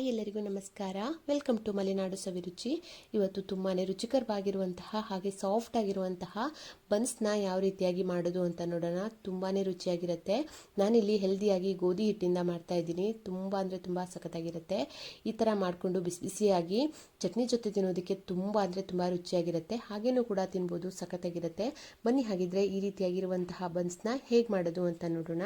Hi ಎಲ್ಲರಿಗೂ ನಮಸ್ಕಾರ. Welcome to Malenadu Saviruchi. ಇವತ್ತು ತುಂಬಾ ರುಚಿಕರವಾಗಿರುವಂತಹ ಹಾಗೆ ಸಾಫ್ಟ್ ಆಗಿರುವಂತಹ ಬನ್ಸ್ನ ಯಾವ ರೀತಿಯಾಗಿ ಮಾಡೋದು ಅಂತ ನೋಡೋಣ. ತುಂಬಾ ರುಚಿಯಾಗಿರುತ್ತೆ. ನಾನಿಲ್ಲಿ ಹೆಲ್ದಿಯಾಗಿ ಗೋಧಿ ಹಿಟ್ಟಿಂದ ಮಾಡ್ತಾ ಇದ್ದೀನಿ. ತುಂಬ ಅಂದರೆ ತುಂಬ ಸಖತ್ತಾಗಿರುತ್ತೆ. ಈ ಥರ ಮಾಡಿಕೊಂಡು ಬಿಸಿ ಬಿಸಿಯಾಗಿ ಚಟ್ನಿ ಜೊತೆ ತಿನ್ನೋದಕ್ಕೆ ತುಂಬ ಅಂದರೆ ತುಂಬ ರುಚಿಯಾಗಿರುತ್ತೆ. ಹಾಗೇನೂ ಕೂಡ ತಿನ್ಬೋದು, ಸಖತ್ತಾಗಿರುತ್ತೆ. ಬನ್ನಿ, ಹಾಗಿದ್ರೆ ಈ ರೀತಿಯಾಗಿರುವಂತಹ ಬನ್ಸ್ನ ಹೇಗೆ ಮಾಡೋದು ಅಂತ ನೋಡೋಣ.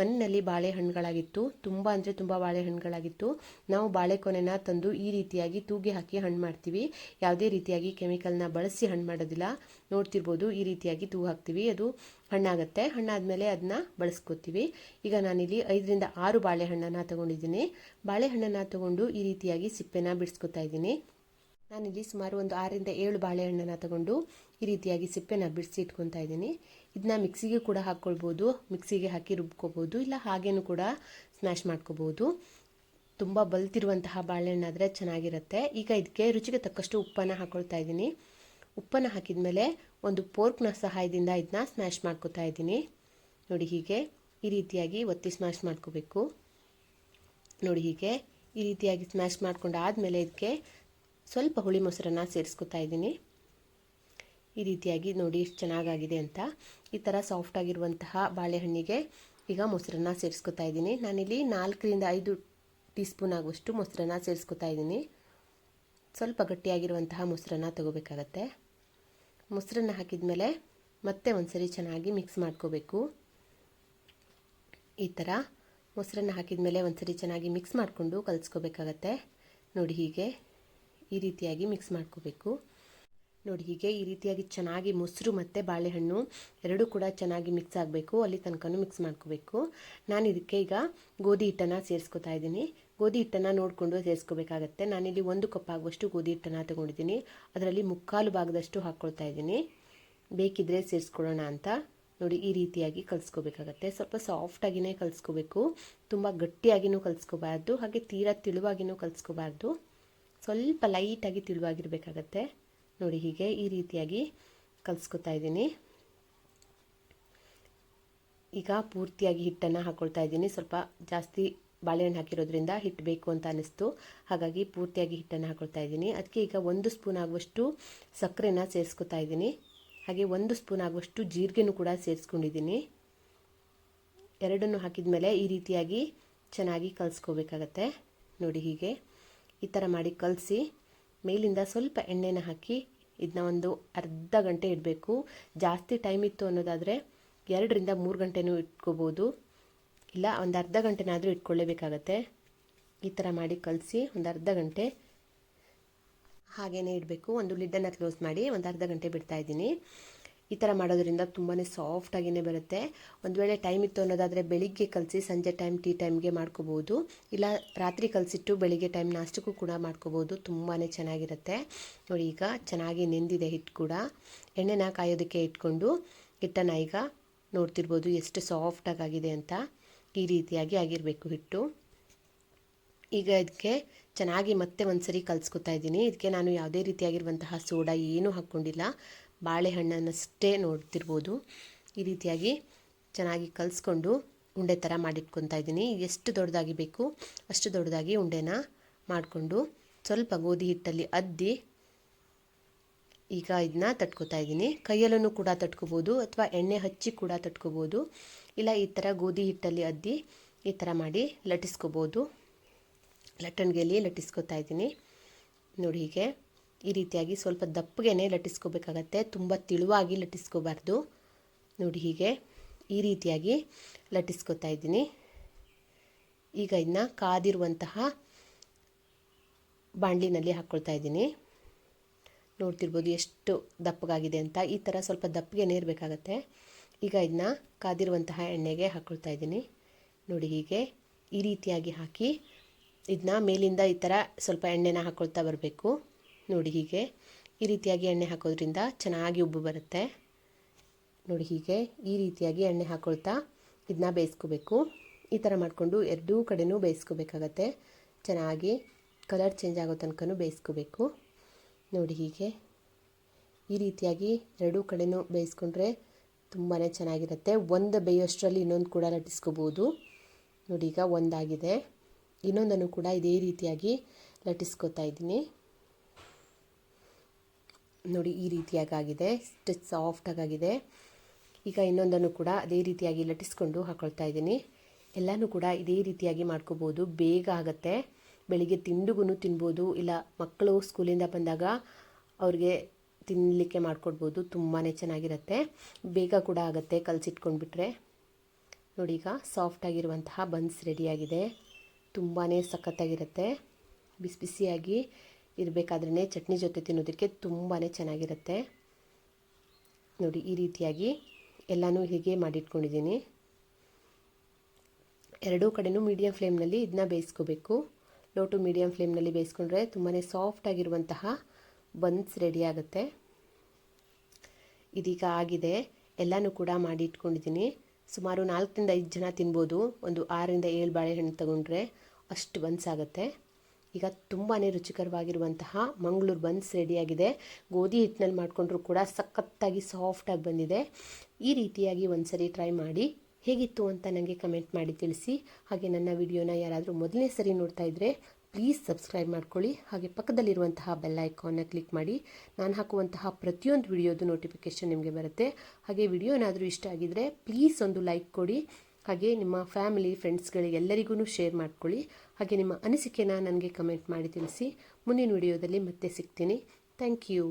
ಮನೆಯಲ್ಲಿ ಬಾಳೆಹಣ್ಣುಗಳಾಗಿತ್ತು. ತುಂಬ ಅಂದರೆ ತುಂಬ ಬಾಳೆಹಣ್ಣುಗಳಾಗಿತ್ತು. ನಾವು ಬಾಳೆಕೊನೆನ ತಂದು ಈ ರೀತಿಯಾಗಿ ತೂಗಿ ಹಾಕಿ ಹಣ್ಣು ಮಾಡ್ತೀವಿ. ಯಾವುದೇ ರೀತಿಯಾಗಿ ಕೆಮಿಕಲ್ನ ಬಳಸಿ ಹಣ್ಣು ಮಾಡೋದಿಲ್ಲ. ನೋಡ್ತಿರ್ಬೋದು ಈ ರೀತಿಯಾಗಿ ತೂಗು ಹಾಕ್ತೀವಿ. ಅದು ಹಣ್ಣಾಗುತ್ತೆ. ಹಣ್ಣಾದಮೇಲೆ ಅದನ್ನ ಬಳಸ್ಕೋತೀವಿ. ಈಗ ನಾನಿಲ್ಲಿ ಐದರಿಂದ ಆರು ಬಾಳೆಹಣ್ಣನ್ನು ತಗೊಂಡಿದ್ದೀನಿ. ಬಾಳೆಹಣ್ಣನ್ನು ತಗೊಂಡು ಈ ರೀತಿಯಾಗಿ ಸಿಪ್ಪೆನ ಬಿಡಿಸ್ಕೊತಾ ಇದ್ದೀನಿ. ನಾನಿಲ್ಲಿ ಸುಮಾರು ಒಂದು ಆರರಿಂದ ಏಳು ಬಾಳೆಹಣ್ಣನ್ನು ತಗೊಂಡು ಈ ರೀತಿಯಾಗಿ ಸಿಪ್ಪೆನ ಬಿಡಿಸಿ ಇಟ್ಕೊತಾ ಇದ್ದೀನಿ. ಇದನ್ನ ಮಿಕ್ಸಿಗೆ ಕೂಡ ಹಾಕ್ಕೊಳ್ಬೋದು. ಮಿಕ್ಸಿಗೆ ಹಾಕಿ ರುಬ್ಕೋಬೋದು. ಇಲ್ಲ ಹಾಗೇನೂ ಕೂಡ ಸ್ಮ್ಯಾಶ್ ಮಾಡ್ಕೋಬೋದು. ತುಂಬ ಬಲ್ತಿರುವಂತಹ ಬಾಳೆಹಣ್ಣಾದರೆ ಚೆನ್ನಾಗಿರುತ್ತೆ. ಈಗ ಇದಕ್ಕೆ ರುಚಿಗೆ ತಕ್ಕಷ್ಟು ಉಪ್ಪನ್ನು ಹಾಕ್ಕೊಳ್ತಾ ಇದ್ದೀನಿ. ಉಪ್ಪನ್ನು ಹಾಕಿದ ಮೇಲೆ ಒಂದು ಪೋರ್ಕ್ನ ಸಹಾಯದಿಂದ ಇದನ್ನ ಸ್ಮ್ಯಾಶ್ ಮಾಡ್ಕೋತಾ ಇದ್ದೀನಿ. ನೋಡಿ ಹೀಗೆ ಈ ರೀತಿಯಾಗಿ ಒತ್ತಿ ಸ್ಮ್ಯಾಶ್ ಮಾಡ್ಕೋಬೇಕು. ನೋಡಿ ಹೀಗೆ ಈ ರೀತಿಯಾಗಿ ಸ್ಮ್ಯಾಶ್ ಮಾಡ್ಕೊಂಡಾದಮೇಲೆ ಇದಕ್ಕೆ ಸ್ವಲ್ಪ ಹುಳಿ ಮೊಸರನ್ನು ಸೇರಿಸ್ಕೊತಾ ಇದ್ದೀನಿ. ಈ ರೀತಿಯಾಗಿ ನೋಡಿ ಎಷ್ಟು ಚೆನ್ನಾಗಾಗಿದೆ ಅಂತ. ಈ ಥರ ಸಾಫ್ಟಾಗಿರುವಂತಹ ಬಾಳೆಹಣ್ಣಿಗೆ ಈಗ ಮೊಸರನ್ನ ಸೇರಿಸ್ಕೊತಾ ಇದ್ದೀನಿ. ನಾನಿಲ್ಲಿ ನಾಲ್ಕರಿಂದ ಐದು ಟೀ ಸ್ಪೂನ್ ಆಗುವಷ್ಟು ಮೊಸರನ್ನ ಸೇರಿಸ್ಕೊತಾ ಇದ್ದೀನಿ. ಸ್ವಲ್ಪ ಗಟ್ಟಿಯಾಗಿರುವಂತಹ ಮೊಸರನ್ನ ತಗೋಬೇಕಾಗತ್ತೆ. ಮೊಸರನ್ನ ಹಾಕಿದ ಮೇಲೆ ಮತ್ತೆ ಒಂದ್ಸರಿ ಚೆನ್ನಾಗಿ ಮಿಕ್ಸ್ ಮಾಡ್ಕೋಬೇಕು. ಈ ಥರ ಮೊಸರನ್ನ ಹಾಕಿದ ಮೇಲೆ ಒಂದ್ಸರಿ ಚೆನ್ನಾಗಿ ಮಿಕ್ಸ್ ಮಾಡಿಕೊಂಡು ಕಲಿಸ್ಕೋಬೇಕಾಗತ್ತೆ. ನೋಡಿ ಹೀಗೆ ಈ ರೀತಿಯಾಗಿ ಮಿಕ್ಸ್ ಮಾಡ್ಕೋಬೇಕು. ನೋಡಿ ಹೀಗೆ ಈ ರೀತಿಯಾಗಿ ಚೆನ್ನಾಗಿ ಮೊಸರು ಮತ್ತು ಬಾಳೆಹಣ್ಣು ಎರಡೂ ಕೂಡ ಚೆನ್ನಾಗಿ ಮಿಕ್ಸ್ ಆಗಬೇಕು. ಅಲ್ಲಿ ತನಕನೂ ಮಿಕ್ಸ್ ಮಾಡ್ಕೋಬೇಕು. ನಾನು ಇದಕ್ಕೆ ಈಗ ಗೋಧಿ ಹಿಟ್ಟನ್ನು ಸೇರಿಸ್ಕೊತಾ ಇದ್ದೀನಿ. ಗೋಧಿ ಹಿಟ್ಟನ್ನು ನೋಡಿಕೊಂಡು ಸೇರಿಸ್ಕೋಬೇಕಾಗತ್ತೆ. ನಾನಿಲ್ಲಿ ಒಂದು ಕಪ್ ಆಗುವಷ್ಟು ಗೋಧಿ ಹಿಟ್ಟನ್ನು ತಗೊಂಡಿದ್ದೀನಿ. ಅದರಲ್ಲಿ ಮುಕ್ಕಾಲು ಭಾಗದಷ್ಟು ಹಾಕ್ಕೊಳ್ತಾ ಇದ್ದೀನಿ. ಬೇಕಿದ್ರೆ ಸೇರಿಸ್ಕೊಳ್ಳೋಣ ಅಂತ. ನೋಡಿ, ಈ ರೀತಿಯಾಗಿ ಕಲಿಸ್ಕೋಬೇಕಾಗತ್ತೆ. ಸ್ವಲ್ಪ ಸಾಫ್ಟಾಗಿಯೇ ಕಲಿಸ್ಕೋಬೇಕು. ತುಂಬ ಗಟ್ಟಿಯಾಗಿಯೂ ಕಲಿಸ್ಕೋಬಾರ್ದು. ಹಾಗೆ ತೀರಾ ತಿಳುವಾಗಿಯೂ ಕಲಿಸ್ಕೋಬಾರ್ದು. ಸ್ವಲ್ಪ ಲೈಟಾಗಿ ತಿಳುವಾಗಿರಬೇಕಾಗತ್ತೆ. ನೋಡಿ, ಹೀಗೆ ಈ ರೀತಿಯಾಗಿ ಕಲಿಸ್ಕೊತಾ ಇದ್ದೀನಿ. ಈಗ ಪೂರ್ತಿಯಾಗಿ ಹಿಟ್ಟನ್ನು ಹಾಕ್ಕೊಳ್ತಾ ಇದ್ದೀನಿ. ಸ್ವಲ್ಪ ಜಾಸ್ತಿ ಬಾಳೆಹಣ್ಣು ಹಾಕಿರೋದ್ರಿಂದ ಹಿಟ್ಟು ಬೇಕು ಅಂತ ಅನ್ನಿಸ್ತು. ಹಾಗಾಗಿ ಪೂರ್ತಿಯಾಗಿ ಹಿಟ್ಟನ್ನು ಹಾಕೊಳ್ತಾ ಇದ್ದೀನಿ. ಅದಕ್ಕೆ ಈಗ ಒಂದು ಸ್ಪೂನ್ ಆಗುವಷ್ಟು ಸಕ್ಕರೆನ ಸೇರಿಸ್ಕೊತಾ ಇದ್ದೀನಿ. ಹಾಗೆ ಒಂದು ಸ್ಪೂನ್ ಆಗುವಷ್ಟು ಜೀರಿಗೆನೂ ಕೂಡ ಸೇರಿಸ್ಕೊಂಡಿದ್ದೀನಿ. ಎರಡನ್ನು ಹಾಕಿದ ಮೇಲೆ ಈ ರೀತಿಯಾಗಿ ಚೆನ್ನಾಗಿ ಕಲಿಸ್ಕೋಬೇಕಾಗತ್ತೆ. ನೋಡಿ ಹೀಗೆ. ಈ ಥರ ಮಾಡಿ ಕಲಸಿ ಮೇಲಿಂದ ಸ್ವಲ್ಪ ಎಣ್ಣೆನ ಹಾಕಿ ಇದನ್ನ ಒಂದು ಅರ್ಧ ಗಂಟೆ ಇಡಬೇಕು. ಜಾಸ್ತಿ ಟೈಮ್ ಇತ್ತು ಅನ್ನೋದಾದರೆ ಎರಡರಿಂದ ಮೂರು ಗಂಟೆನೂ ಇಟ್ಕೋಬೋದು. ಇಲ್ಲ, ಒಂದು ಅರ್ಧ ಗಂಟೆನಾದರೂ ಇಟ್ಕೊಳ್ಳೇಬೇಕಾಗತ್ತೆ. ಈ ಥರ ಮಾಡಿ ಕಲಸಿ ಒಂದು ಅರ್ಧ ಗಂಟೆ ಹಾಗೇ ಇಡಬೇಕು. ಒಂದು ಲಿಡ್ಡನ್ನು ಕ್ಲೋಸ್ ಮಾಡಿ ಒಂದು ಅರ್ಧ ಗಂಟೆ ಬಿಡ್ತಾ ಇದ್ದೀನಿ. ಈ ಥರ ಮಾಡೋದ್ರಿಂದ ತುಂಬಾ ಸಾಫ್ಟಾಗಿಯೇ ಬರುತ್ತೆ. ಒಂದು ವೇಳೆ ಟೈಮ್ ಇತ್ತು ಅನ್ನೋದಾದರೆ ಬೆಳಿಗ್ಗೆ ಕಲಸಿ ಸಂಜೆ ಟೈಮ್ ಟೀ ಟೈಮ್ಗೆ ಮಾಡ್ಕೋಬೋದು. ಇಲ್ಲ, ರಾತ್ರಿ ಕಲಸಿಟ್ಟು ಬೆಳಿಗ್ಗೆ ಟೈಮ್ ನಾಷ್ಟಕ್ಕೂ ಕೂಡ ಮಾಡ್ಕೋಬೋದು. ತುಂಬಾ ಚೆನ್ನಾಗಿರುತ್ತೆ. ನೋಡಿ, ಈಗ ಚೆನ್ನಾಗಿ ನೆಂದಿದೆ ಹಿಟ್ಟು ಕೂಡ. ಎಣ್ಣೆನ ಕಾಯೋದಕ್ಕೆ ಇಟ್ಕೊಂಡು, ಹಿಟ್ಟನ್ನು ಈಗ ನೋಡ್ತಿರ್ಬೋದು ಎಷ್ಟು ಸಾಫ್ಟಾಗಿದೆ ಅಂತ. ಈ ರೀತಿಯಾಗಿ ಆಗಿರಬೇಕು ಹಿಟ್ಟು. ಈಗ ಇದಕ್ಕೆ ಚೆನ್ನಾಗಿ ಮತ್ತೆ ಒಂದ್ಸರಿ ಕಲಿಸ್ಕೊತಾ ಇದ್ದೀನಿ. ಇದಕ್ಕೆ ನಾನು ಯಾವುದೇ ರೀತಿಯಾಗಿರುವಂತಹ ಸೋಡಾ ಏನೂ ಹಾಕ್ಕೊಂಡಿಲ್ಲ. ಬಾಳೆಹಣ್ಣನ್ನಷ್ಟೇ ನೋಡ್ತಿರ್ಬೋದು. ಈ ರೀತಿಯಾಗಿ ಚೆನ್ನಾಗಿ ಕಲಿಸ್ಕೊಂಡು ಉಂಡೆ ಥರ ಮಾಡಿಟ್ಕೊತಾ ಇದ್ದೀನಿ. ಎಷ್ಟು ದೊಡ್ಡದಾಗಿ ಬೇಕು ಅಷ್ಟು ದೊಡ್ಡದಾಗಿ ಉಂಡೆನ ಮಾಡಿಕೊಂಡು ಸ್ವಲ್ಪ ಗೋಧಿ ಹಿಟ್ಟಲ್ಲಿ ಅದ್ದಿ ಈಗ ಇದನ್ನ ತಟ್ಕೋತಾ ಇದ್ದೀನಿ ಕೈಯಲ್ಲೂ ಕೂಡ ತಟ್ಕೋಬೋದು ಅಥವಾ ಎಣ್ಣೆ ಹಚ್ಚಿ ಕೂಡ ತಟ್ಕೋಬೋದು. ಇಲ್ಲ ಈ ಥರ ಗೋಧಿ ಹಿಟ್ಟಲ್ಲಿ ಅದ್ದಿ ಈ ಥರ ಮಾಡಿ ಲಟ್ಟಿಸ್ಕೋಬೋದು. ಲಟ್ಟಣಿಗೆಯಲ್ಲಿ ಲಟ್ಟಿಸ್ಕೋತಾ ಇದ್ದೀನಿ ನೋಡಿ ಹೀಗೆ. ಈ ರೀತಿಯಾಗಿ ಸ್ವಲ್ಪ ದಪ್ಪಗೆ ಲಟ್ಟಿಸ್ಕೋಬೇಕಾಗತ್ತೆ. ತುಂಬ ತಿಳುವಾಗಿ ಲಟ್ಟಿಸ್ಕೋಬಾರ್ದು. ನೋಡಿ ಹೀಗೆ. ಈ ರೀತಿಯಾಗಿ ಲಟ್ಟಿಸ್ಕೋತಾ ಇದ್ದೀನಿ ಈಗ ಇದನ್ನ ಕಾದಿರುವಂತಹ ಬಾಣಲಿನಲ್ಲಿ ಹಾಕ್ಕೊಳ್ತಾ ಇದ್ದೀನಿ ನೋಡ್ತಿರ್ಬೋದು ಎಷ್ಟು ದಪ್ಪಗಾಗಿದೆ ಅಂತ. ಈ ಥರ ಸ್ವಲ್ಪ ದಪ್ಪಗೆ ಇರಬೇಕಾಗತ್ತೆ ಈಗ ಇದನ್ನ ಕಾದಿರುವಂತಹ ಎಣ್ಣೆಗೆ ಹಾಕ್ಕೊಳ್ತಾ ಇದ್ದೀನಿ. ನೋಡಿ ಹೀಗೆ ಈ ರೀತಿಯಾಗಿ ಹಾಕಿ ಇದನ್ನ ಮೇಲಿಂದ ಈ ಥರ ಸ್ವಲ್ಪ ಎಣ್ಣೆನ ಹಾಕ್ಕೊಳ್ತಾ ಬರಬೇಕು. ನೋಡಿ ಹೀಗೆ ಈ ರೀತಿಯಾಗಿ ಎಣ್ಣೆ ಹಾಕೋದ್ರಿಂದ ಚೆನ್ನಾಗಿ ಉಬ್ಬು ಬರುತ್ತೆ. ನೋಡಿ ಹೀಗೆ ಈ ರೀತಿಯಾಗಿ ಎಣ್ಣೆ ಹಾಕ್ಕೊಳ್ತಾ ಇದನ್ನ ಬೇಯಿಸ್ಕೋಬೇಕು. ಈ ಥರ ಮಾಡಿಕೊಂಡು ಎರಡೂ ಕಡೆನೂ ಬೇಯಿಸ್ಕೋಬೇಕಾಗತ್ತೆ. ಚೆನ್ನಾಗಿ ಕಲರ್ ಚೇಂಜ್ ಆಗೋ ತನಕ ಬೇಯಿಸ್ಕೋಬೇಕು. ನೋಡಿ ಹೀಗೆ. ಈ ರೀತಿಯಾಗಿ ಎರಡೂ ಕಡೆನೂ ಬೇಯಿಸ್ಕೊಂಡ್ರೆ ತುಂಬಾ ಚೆನ್ನಾಗಿರುತ್ತೆ. ಒಂದು ಬೇಯೋಷ್ಟರಲ್ಲಿ ಇನ್ನೊಂದು ಕೂಡ ಲಟ್ಟಿಸ್ಕೋಬೋದು. ನೋಡಿ ಈಗ ಒಂದಾಗಿದೆ. ಇನ್ನೊಂದನ್ನು ಕೂಡ ಇದೇ ರೀತಿಯಾಗಿ ಲಟ್ಟಿಸ್ಕೊತಾ ಇದ್ದೀನಿ. ನೋಡಿ ಈ ರೀತಿಯಾಗಿದೆ ಸ್ಟಿಚ್ ಸಾಫ್ಟಾಗಿದೆ ಈಗ ಇನ್ನೊಂದನ್ನು ಕೂಡ ಅದೇ ರೀತಿಯಾಗಿ ಲಟ್ಟಿಸ್ಕೊಂಡು ಹಾಕ್ಕೊಳ್ತಾ ಇದ್ದೀನಿ. ಎಲ್ಲನೂ ಕೂಡ ಇದೇ ರೀತಿಯಾಗಿ ಮಾಡ್ಕೋಬೋದು. ಬೇಗ ಆಗುತ್ತೆ. ಬೆಳಿಗ್ಗೆ ತಿಂಡಿಗೂ ತಿನ್ಬೋದು, ಇಲ್ಲ ಮಕ್ಕಳು ಸ್ಕೂಲಿಂದ ಬಂದಾಗ ಅವ್ರಿಗೆ ತಿನ್ನಲಿಕ್ಕೆ ಮಾಡಿಕೊಡ್ಬೋದು ತುಂಬಾ ಚೆನ್ನಾಗಿರುತ್ತೆ. ಬೇಗ ಕೂಡ ಆಗುತ್ತೆ ಕಲಸಿಟ್ಕೊಂಡ್ಬಿಟ್ರೆ. ನೋಡಿ ಈಗ ಸಾಫ್ಟಾಗಿರುವಂತಹ ಬನ್ಸ್ ರೆಡಿಯಾಗಿದೆ. ತುಂಬಾ ಸಖತ್ತಾಗಿರುತ್ತೆ. ಬಿಸಿ ಬಿಸಿಯಾಗಿ ಇರಬೇಕಾದ್ರೆ ಚಟ್ನಿ ಜೊತೆ ತಿನ್ನೋದಕ್ಕೆ ತುಂಬಾ ಚೆನ್ನಾಗಿರುತ್ತೆ. ನೋಡಿ, ಈ ರೀತಿಯಾಗಿ ಎಲ್ಲನೂ ಹೀಗೆ ಮಾಡಿಟ್ಕೊಂಡಿದ್ದೀನಿ. ಎರಡೂ ಕಡೆಯೂ ಮೀಡಿಯಂ ಫ್ಲೇಮ್ನಲ್ಲಿ ಇದನ್ನ ಬೇಯಿಸ್ಕೋಬೇಕು. ಲೋ ಟು ಮೀಡಿಯಮ್ ಫ್ಲೇಮ್ನಲ್ಲಿ ಬೇಯಿಸ್ಕೊಂಡ್ರೆ ತುಂಬಾ ಸಾಫ್ಟಾಗಿರುವಂತಹ ಬನ್ಸ್ ರೆಡಿ ಆಗುತ್ತೆ. ಇದೀಗ ಆಗಿದೆ. ಎಲ್ಲನೂ ಕೂಡ ಮಾಡಿ ಇಟ್ಕೊಂಡಿದ್ದೀನಿ ಸುಮಾರು ನಾಲ್ಕರಿಂದ ಐದು ಜನ ತಿನ್ಬೋದು. ಒಂದು ಆರರಿಂದ ಏಳು ಬಾಳೆಹಣ್ಣು ತಗೊಂಡ್ರೆ ಅಷ್ಟು ಬನ್ಸ್ ಆಗುತ್ತೆ. ಈಗ ತುಂಬಾ ರುಚಿಕರವಾಗಿರುವಂತಹ ಮಂಗಳೂರು ಬನ್ಸ್ ರೆಡಿಯಾಗಿದೆ ಗೋಧಿ ಹಿಟ್ಟಿನಲ್ಲಿ ಮಾಡಿಕೊಂಡ್ರೂ ಕೂಡ ಸಖತ್ತಾಗಿ ಸಾಫ್ಟಾಗಿ ಬಂದಿದೆ. ಈ ರೀತಿಯಾಗಿ ಒಂದ್ಸರಿ ಟ್ರೈ ಮಾಡಿ ಹೇಗಿತ್ತು ಅಂತ ನನಗೆ ಕಮೆಂಟ್ ಮಾಡಿ ತಿಳಿಸಿ. ಹಾಗೆ ನನ್ನ ವಿಡಿಯೋನ ಯಾರಾದರೂ ಮೊದಲನೇ ಸರಿ ನೋಡ್ತಾ ಇದ್ದರೆ ಪ್ಲೀಸ್ ಸಬ್ಸ್ಕ್ರೈಬ್ ಮಾಡ್ಕೊಳ್ಳಿ. ಹಾಗೆ ಪಕ್ಕದಲ್ಲಿರುವಂತಹ ಬೆಲ್ ಐಕಾನ್ನ ಕ್ಲಿಕ್ ಮಾಡಿ. ನಾನು ಹಾಕುವಂತಹ ಪ್ರತಿಯೊಂದು ವಿಡಿಯೋದು ನೋಟಿಫಿಕೇಷನ್ ನಿಮಗೆ ಬರುತ್ತೆ. ಹಾಗೆ ವಿಡಿಯೋ ಏನಾದರೂ ಇಷ್ಟ ಆಗಿದ್ದರೆ ಪ್ಲೀಸ್ ಒಂದು ಲೈಕ್ ಕೊಡಿ. ಹಾಗೆ ನಿಮ್ಮ ಫ್ಯಾಮಿಲಿ ಫ್ರೆಂಡ್ಸ್ಗಳಿಗೆ ಎಲ್ಲರಿಗೂ ಶೇರ್ ಮಾಡ್ಕೊಳ್ಳಿ. ಹಾಗೆ ನಿಮ್ಮ ಅನಿಸಿಕೆನ ನನಗೆ ಕಮೆಂಟ್ ಮಾಡಿ ತಿಳಿಸಿ. ಮುಂದಿನ ವಿಡಿಯೋದಲ್ಲಿ ಮತ್ತೆ ಸಿಗ್ತೀನಿ. Thank you